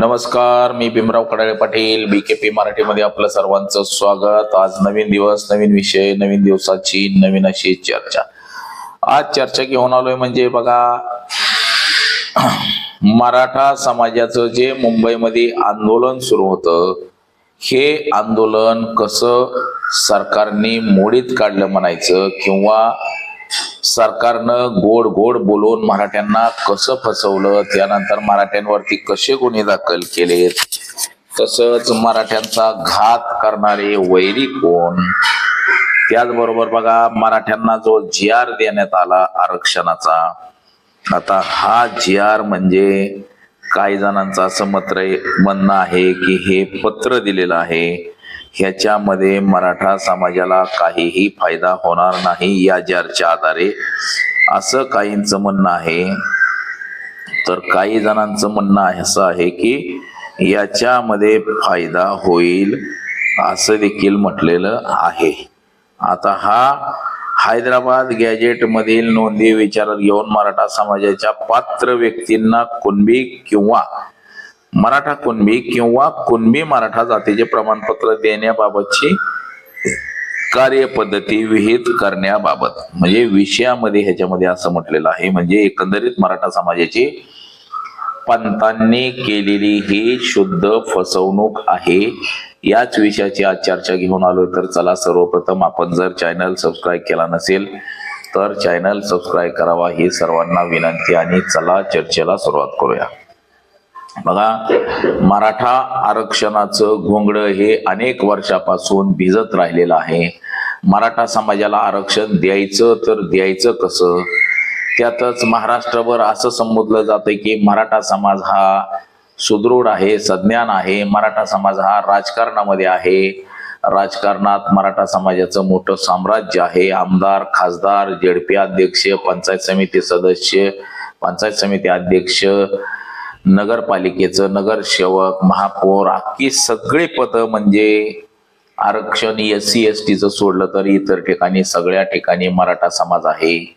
नमस्कार मी Bhimrao Kadale Patil B K P मराठीमध्ये आपलं सर्वांचं स्वागत. आज नवीन दिवस नवीन विषय नवीन दिवसाची नवीन अशी चर्चा. आज चर्चा घेऊन आलोय म्हणजे बघा मराठा समाजाचं जे मुंबईमध्ये आंदोलन सुरू होतं हे आंदोलन कसं सरकारने मोडीत काढलं म्हणायचं किंवा सरकारनं गोड गोड बोलून मराठ्यांना कसं फसवलं त्यानंतर मराठ्यांवरती कसे गुन्हे दाखल केलेत तसंच मराठ्यांचा घात करणारे वैरी कोण? त्याचबरोबर बघा मराठ्यांना जो जी आर देण्यात आला आरक्षणाचा आता हा जी आर म्हणजे काही जणांचं असं मत म्हणणं आहे की हे पत्र दिलेलं आहे. ह्याच्यामध्ये मराठा समाजाला काहीही फायदा होणार नाही या जरच्या आधारे. असं काहींचं म्हणणं आहे. तर काही जणांचं म्हणणं आहे असं आहे की याच्यामध्ये फायदा होईल असं देखील म्हटलेलं आहे. आता हा हैदराबाद गॅजेटमधील नोंदी विचारात घेऊन मराठा समाजाच्या पात्र व्यक्तींना कुणबी किंवा मराठा कुणबी किंवा कुणबी मराठा जातीचे प्रमाणपत्र देण्याबाबतची कार्यपद्धती विहित करण्याबाबत म्हणजे विषयामध्ये ह्याच्यामध्ये असं म्हटलेलं आहे. म्हणजे एकंदरीत मराठा समाजाची पंतांनी केलेली ही शुद्ध फसवणूक आहे. याच विषयाची आज चर्चा घेऊन आलो तर चला सर्वप्रथम आपण जर चॅनल सबस्क्राईब केला नसेल तर चॅनल सबस्क्राईब करावा. ही सर्वांना विनंती आणि चला चर्चेला सुरुवात करूया. बघा मराठा आरक्षणाचं घोंगडं हे अनेक वर्षापासून भिजत राहिलेलं आहे. मराठा समाजाला आरक्षण द्यायचं तर द्यायचं कसं? त्यातच महाराष्ट्रभर असं संबोधलं जातं की मराठा समाज हा सुदृढ आहे सज्ञान आहे. मराठा समाज हा राजकारणामध्ये आहे. राजकारणात मराठा समाजाचं मोठं साम्राज्य आहे. आमदार खासदार जेडपी अध्यक्ष पंचायत समिती सदस्य पंचायत समिती अध्यक्ष नगरपालिकेचं नगरसेवक महापौर अख्खी सगळी पदं म्हणजे आरक्षण एस सी एस टीचं सोडलं तर इतर ठिकाणी सगळ्या ठिकाणी मराठा समाज आहे.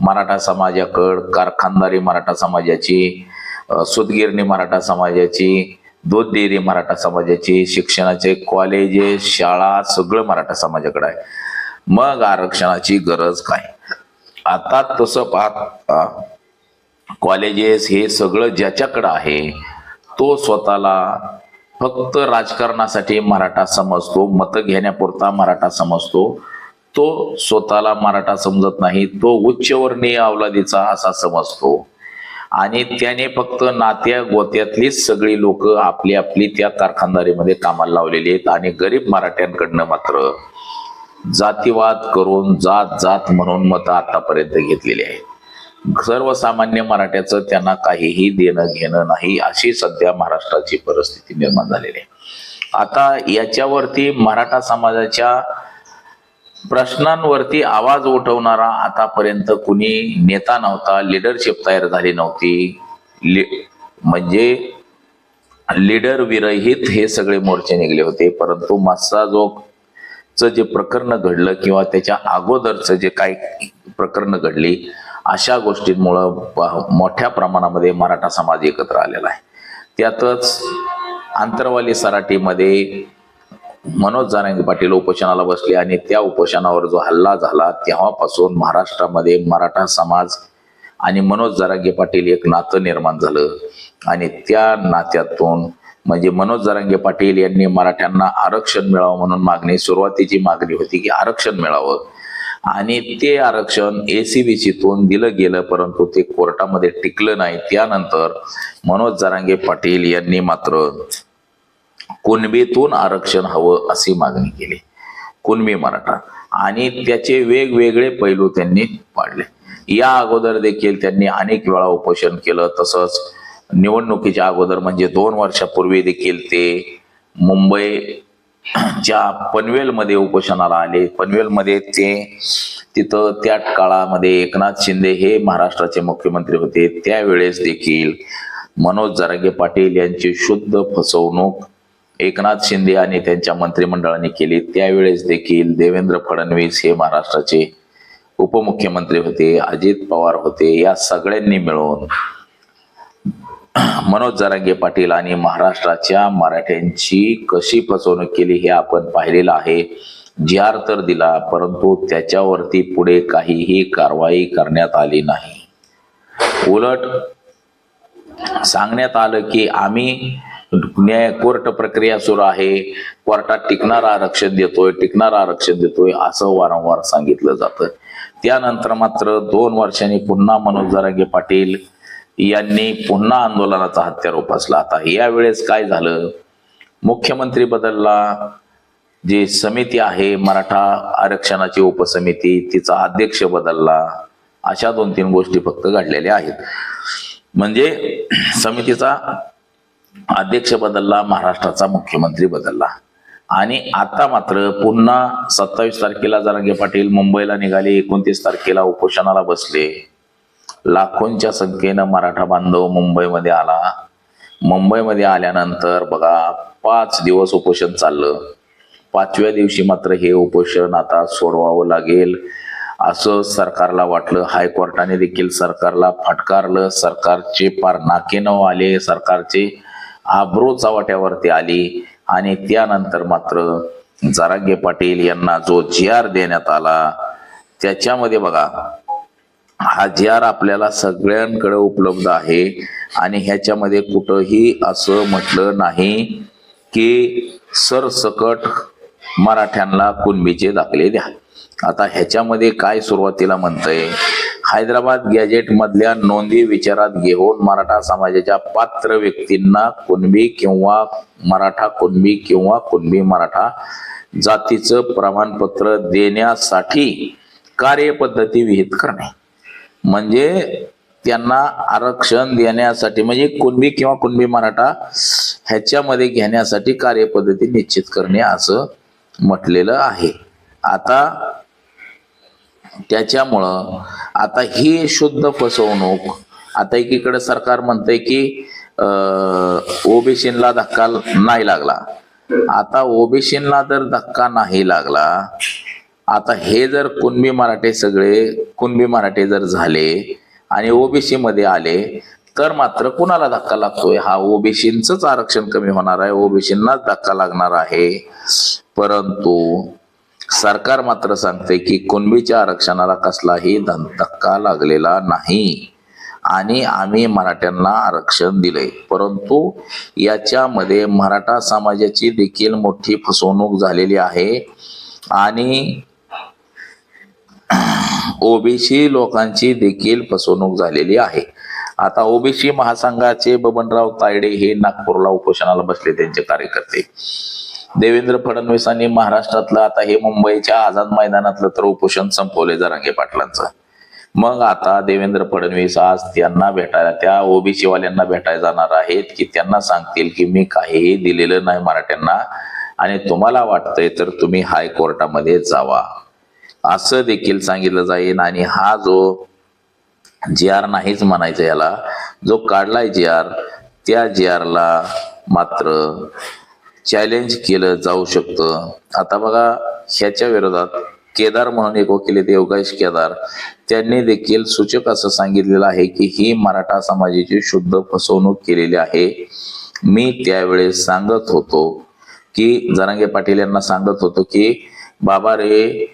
मराठा समाजाकड कारखानदारी मराठा समाजाची सुतगिरणी मराठा समाजाची दूध डेअरी मराठा समाजाची शिक्षणाचे कॉलेजेस शाळा सगळं मराठा समाजाकडे आहे. मग आरक्षणाची गरज काय? आता तसं पाहता कॉलेजेस हे सगळं ज्याच्याकडं आहे तो स्वतःला फक्त राजकारणासाठी मराठा समजतो मत घेण्यापुरता मराठा समजतो. तो स्वतःला मराठा समजत नाही तो उच्चवर्णीय अवलादीचा असा समजतो. आणि त्याने फक्त नात्या गोत्यातलीच सगळी लोक आपली आपली त्या कारखानदारीमध्ये कामाला लावलेली आहेत आणि गरीब मराठ्यांकडनं मात्र जातीवाद करून जात जात म्हणून मतं आतापर्यंत घेतलेली आहेत. सर्वसामान्य मराठ्याचं त्यांना काहीही देणं घेणं नाही अशी सध्या महाराष्ट्राची परिस्थिती निर्माण झालेली आहे. आता याच्यावरती मराठा समाजाच्या प्रश्नांवरती आवाज उठवणारा आतापर्यंत कुणी नेता नव्हता लिडरशिप तयार झाली नव्हती. लि म्हणजे लीडर विरहित हे सगळे मोर्चे निघले होते परंतु मस्साजोगचं जे प्रकरण घडलं किंवा त्याच्या अगोदरचं जे काही प्रकरण घडली अशा गोष्टींमुळं ब- मोठ्या प्रमाणामध्ये मराठा समाज एकत्र आलेला आहे. त्यातच आंतरवाली सराटीमध्ये मनोज जारांगे पाटील उपोषणाला बसले आणि त्या उपोषणावर जो हल्ला झाला तेव्हापासून महाराष्ट्रामध्ये मराठा समाज आणि मनोज जरांगे पाटील एक नातं निर्माण झालं. आणि त्या नात्यातून म्हणजे मनोज जरांगे पाटील यांनी मराठ्यांना आरक्षण मिळावं म्हणून मागणी सुरुवातीची मागणी होती की आरक्षण मिळावं. आणि ते आरक्षण एसीबीसीतून दिलं गेलं परंतु ते कोर्टामध्ये टिकलं नाही. त्यानंतर मनोज जरांगे पाटील यांनी मात्र कुणबीतून आरक्षण हवं अशी मागणी केली. कुणबी मराठा. आणि त्याचे वेगवेगळे पैलू त्यांनी पाडले. या अगोदर देखील त्यांनी अनेक वेळा उपोषण केलं. तसंच निवडणुकीच्या अगोदर म्हणजे दोन वर्षापूर्वी देखील ते मुंबई ज्या पनवेलमध्ये उपोषणाला आले पनवेलमध्ये ते तिथं त्या काळामध्ये एकनाथ शिंदे हे महाराष्ट्राचे मुख्यमंत्री होते. त्यावेळेस देखील मनोज जरांगे पाटील यांची शुद्ध फसवणूक एकनाथ शिंदे आणि त्यांच्या मंत्रिमंडळाने केली. त्यावेळेस देखील देवेंद्र फडणवीस हे महाराष्ट्राचे उपमुख्यमंत्री होते अजित पवार होते. या सगळ्यांनी मिळून मनोज जरांगे पाटील आणि महाराष्ट्राच्या मराठ्यांची कशी फसवणूक केली हे आपण पाहिलेलं आहे. जी आर तर दिला परंतु त्याच्यावरती पुढे काहीही कारवाई करण्यात आली नाही. उलट सांगण्यात आलं की आम्ही न्याय कोर्ट प्रक्रिया सुरू आहे. कोर्टात टिकणारा आरक्षण देतोय टिकणारा आरक्षण देतोय असं वारंवार सांगितलं जातं. त्यानंतर मात्र दोन वर्षांनी पुन्हा मनोज जरांगे पाटील यांनी पुन्हा आंदोलनाचा हत्यार उपासला आता यावेळेस काय झालं? मुख्यमंत्री बदलला. जी समिती आहे मराठा आरक्षणाची उपसमिती तिचा अध्यक्ष बदलला. अशा दोन तीन गोष्टी फक्त घडलेल्या आहेत. म्हणजे समितीचा अध्यक्ष बदलला महाराष्ट्राचा मुख्यमंत्री बदलला. आणि आता मात्र पुन्हा सत्तावीस तारखेला जरांगे पाटील मुंबईला निघाले एकोणतीस तारखेला उपोषणाला बसले. लाखोंच्या संख्येनं मराठा बांधव मुंबईमध्ये आला. मुंबईमध्ये आल्यानंतर बघा पाच दिवस उपोषण चाललं. पाचव्या दिवशी मात्र हे उपोषण आता सोडवावं लागेल. असं सरकारला वाटलं. हायकोर्टाने देखील सरकारला फटकारलं. सरकारचे पार नाकेनव आले. सरकारचे आब्रो चव्हाट्यावरती आली. आणि त्यानंतर मात्र जरांगे पाटील यांना जो जी आर देण्यात आला त्याच्यामध्ये बघा हा आपल्याला सगळ्यांकडे उपलब्ध आहे. आणि ह्याच्यामध्ये कुठंही असं म्हटलं नाही की सरसकट मराठ्यांना कुणबीचे दाखले द्या. आता ह्याच्यामध्ये काय सुरुवातीला म्हणतंय? हैदराबाद गॅजेट मधल्या नोंदी विचारात घेऊन मराठा समाजाच्या पात्र व्यक्तींना कुणबी किंवा मराठा कुणबी किंवा कुणबी मराठा जातीचं प्रमाणपत्र देण्यासाठी कार्यपद्धती विहित करणे. म्हणजे त्यांना आरक्षण देण्यासाठी म्हणजे कुणबी किंवा कुणबी मराठा ह्याच्यामध्ये घेण्यासाठी कार्यपद्धती निश्चित करणे असं म्हटलेलं आहे. आता त्याच्यामुळं आता ही शुद्ध फसवणूक आता एकीकडे सरकार म्हणतंय की ओबीसीला धक्का नाही लागला. आता ओबीसीला जर धक्का नाही लागला आता हे जर कुणबी मराठे सगळे कुणबी मराठे जर झाले आणि ओबीसी मध्ये आले तर मात्र कुणाला धक्का लागतोय? हा ओबीसींच आरक्षण कमी होणार आहे. ओबीसींनाच धक्का लागणार आहे. परंतु सरकार मात्र सांगते की कुणबीच्या आरक्षणाला कसलाही धक्का लागलेला नाही. आणि आम्ही मराठ्यांना आरक्षण दिले परंतु याच्यामध्ये मराठा समाजाची देखील मोठी फसवणूक झालेली आहे. आणि ओबीसी लोकांची देखील फसवणूक झालेली आहे. आता ओबीसी महासंघाचे बबनराव तायडे हे नागपूरला उपोषणाला बसले त्यांचे कार्यकर्ते. देवेंद्र फडणवीसांनी महाराष्ट्रातलं आता हे मुंबईच्या आझाद मैदानातलं तर उपोषण संपवले जरांगे पाटलांचं. मग आता देवेंद्र फडणवीस आज त्यांना भेटायला त्या ओबीसी वाल्यांना भेटायला जाणार आहेत की त्यांना सांगतील की मी काहीही दिलेलं नाही मराठ्यांना आणि तुम्हाला वाटतंय तर तुम्ही हायकोर्टामध्ये जावा. असं देखील सांगितलं जाईल आणि हा जो जी आर नाहीच म्हणायचं याला जो काढलाय जी आर त्या जी आरला मात्र चॅलेंज केलं जाऊ शकतं. आता बघा ह्याच्या विरोधात केदार म्हणून एक वकील आहेत योगेश केदार. त्यांनी देखील सूचक असं सांगितलेलं आहे की ही मराठा समाजाची शुद्ध फसवणूक केलेली आहे. मी त्यावेळेस सांगत होतो की जरांगे पाटील यांना सांगत होतो की बाबा रे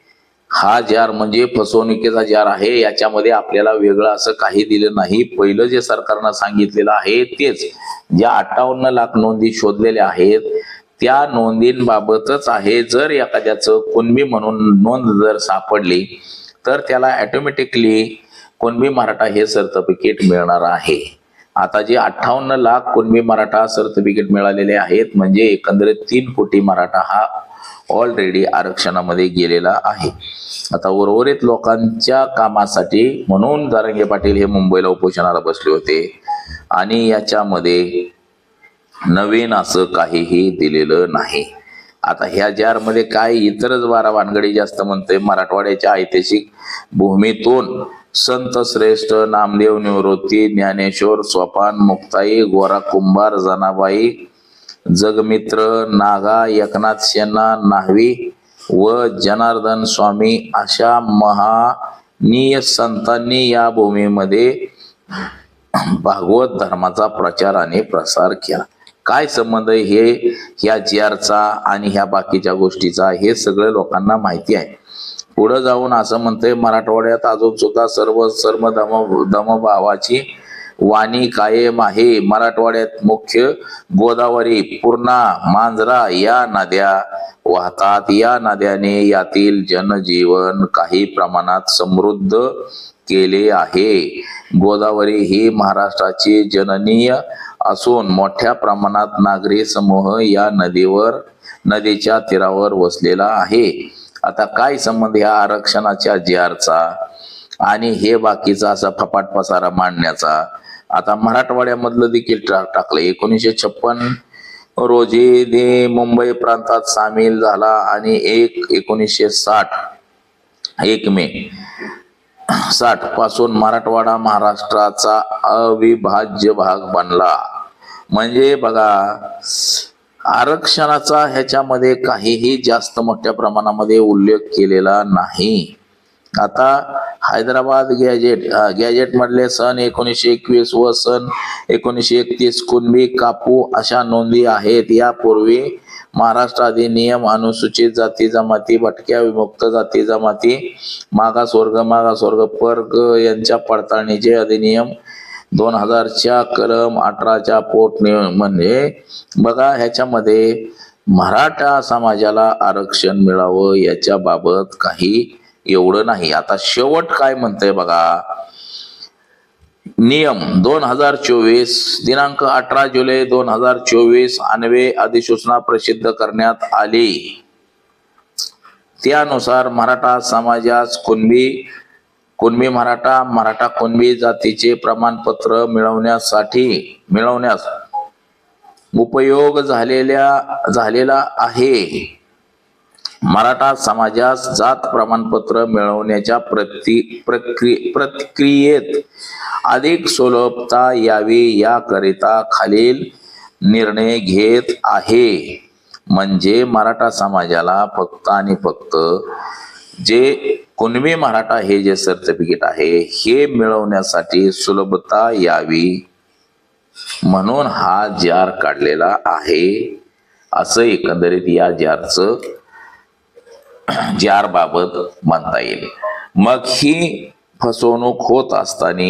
हा जार म्हणजे फसवणुकीचा जार आहे याच्यामध्ये आपल्याला वेगळं असं काही दिलं नाही. पहिलं जे सरकारनं सांगितलेलं आहे तेच. ज्या अठ्ठावन्न लाख नोंदी शोधलेल्या आहेत त्या नोंदींबाबतच आहे. जर एखाद्याचं कुणबी म्हणून नोंद जर सापडली तर त्याला ऑटोमॅटिकली कुणबी मराठा हे सर्टिफिकेट मिळणार आहे. आता जे अठ्ठावन्न लाख कुणबी मराठा सर्टिफिकेट मिळालेले आहेत म्हणजे एकंदरीत तीन कोटी मराठा हा ऑलरेडी आरक्षणामध्ये गेलेला आहे. आता उर्वरित लोकांच्या कामासाठी म्हणून दारंगे पाटील हे मुंबईला उपोषणाला बसले होते. आणि याच्यामध्ये नवीन असं काहीही दिलेलं नाही. आता ह्या जारमध्ये काय इतरच बारा वानगडी जास्त म्हणते मराठवाड्याच्या ऐतिहासिक भूमीतून संत श्रेष्ठ नामदेव निवृत्ती ज्ञानेश्वर स्वपान मुक्ताई गोरा कुंभार जनाबाई जगमित्र नागा एकनाथ सेना नाहवी व जनार्दन स्वामी अशा महानीय संतांनी या भूमीमध्ये भागवत धर्माचा प्रचार आणि प्रसार केला. काय संबंध आहे हे ह्या जीआरचा आणि ह्या बाकीच्या गोष्टीचा हे सगळं लोकांना माहिती आहे. पुढे जाऊन असं म्हणतंय मराठवाड्यात अजून सुद्धा सर्व सर्व धम धमभावाची वाणी कायम आहे. मराठवाड्यात मुख्य गोदावरी पूर्णा मांजरा या नद्या वाहतात. या नद्याने यातील जनजीवन काही प्रमाणात समृद्ध केले आहे. गोदावरी ही महाराष्ट्राची जननीय असून मोठ्या प्रमाणात नागरी समूह या नदीवर नदीच्या तीरावर वसलेला आहे. आता काय संबंध या आरक्षणाच्या जीआरचा? आणि हे बाकीचा असा फपाट पसारा मांडण्याचा? आता मराठवाड्यामधलं देखील टाकलं एकोणीसशे छप्पन रोजी ते मुंबई प्रांतात सामील झाला आणि एक एकोणीसशे साठ एक मे साठपासून मराठवाडा महाराष्ट्राचा अविभाज्य भाग बनला. म्हणजे बघा आरक्षणाचा ह्याच्यामध्ये काहीही जास्त मोठ्या प्रमाणामध्ये उल्लेख केलेला नाही. आता हैदराबाद गॅजेट गॅजेट मधले सन एकोणीसशे एकवीस व सन एकोणीसशे एकतीस कुणबी कापू अशा नोंदी आहेत. यापूर्वी महाराष्ट्र अधिनियम अनुसूचित जाती जमाती भटक्या विमुक्त जाती जमाती मागासवर्ग मागासवर्ग वर्ग यांच्या पडताळणीचे अधिनियम दोन हजारच्या कलम अठराच्या पोट म्हणजे बघा ह्याच्यामध्ये मराठा समाजाला आरक्षण मिळावं याच्या बाबत काही एवढं नाही. आता शेवट काय म्हणतंय बघा. नियम दोन हजार चोवीस दिनांक अठरा जुलै दोन हजार चोवीस अन्वे अधिसूचना प्रसिद्ध करण्यात आली. त्यानुसार मराठा समाजास कुणबी कुणबी मराठा मराठा कुणबी जातीचे प्रमाणपत्र मिळवण्यासाठी मिळवण्यास उपयोग झालेल्या झालेला आहे. मराठा समाजास जात प्रमाणपत्र मिळवण्याच्या प्रति प्रक्रि प्रक्रियेत अधिक सुलभता यावी याकरिता खालील निर्णय घेत आहे. म्हणजे मराठा समाजाला फक्त आणि फक्त जे कुणबी मराठा हे जे सर्टिफिकेट आहे हे मिळवण्यासाठी सुलभता यावी म्हणून हा जार काढलेला आहे. असं एकंदरीत या जारचं जार बाबत म्हणता येईल. मग ही फसवणूक होत असताना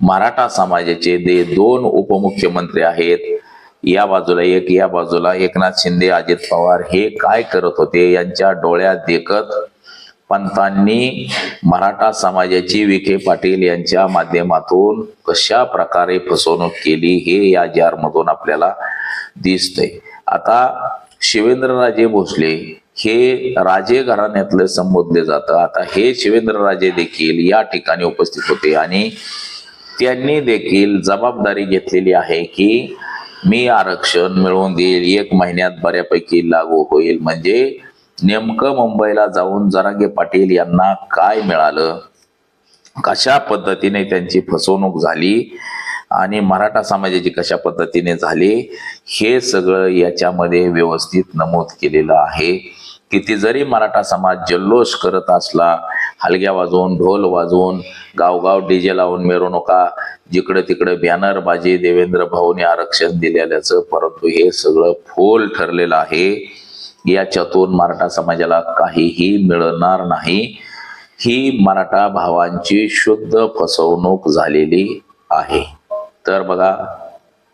मराठा समाजाचे जे दोन उपमुख्यमंत्री आहेत या बाजूला एक या बाजूला एकनाथ शिंदे अजित पवार हे काय करत होते? यांच्या डोळ्यात देखत पंतांनी मराठा समाजाची विखे पाटील यांच्या माध्यमातून कशा प्रकारे फसवणूक केली हे या जारमधून आपल्याला दिसतंय. आता शिवेंद्रराजे भोसले हे राजे घराण्यातलं संबोधले जातं. आता हे शिवेंद्रराजे देखील या ठिकाणी उपस्थित होते आणि त्यांनी देखील जबाबदारी घेतलेली आहे की मी आरक्षण मिळवून देईल एक महिन्यात बऱ्यापैकी लागू होईल. म्हणजे नेमकं मुंबईला जाऊन जरांगे पाटील यांना काय मिळालं? कशा पद्धतीने त्यांची फसवणूक झाली? आणि मराठा समाजाची कशा पद्धतीने झाली? हे सगळं याच्यामध्ये व्यवस्थित नमूद केलेलं आहे. किती जरी मराठा समाज जल्लोष करत असला हलग्या वाजवून ढोल वाजवून गावगाव डीजे लावून मिरवणुका जिकडे तिकडे बॅनरबाजी देवेंद्र भाऊने आरक्षण दिलेल्याचं परंतु हे सगळं फोल ठरलेलं आहे. याच्यातून मराठा समाजाला काहीही मिळणार नाही. ही मराठा भावांची शुद्ध फसवणूक झालेली आहे. तर बघा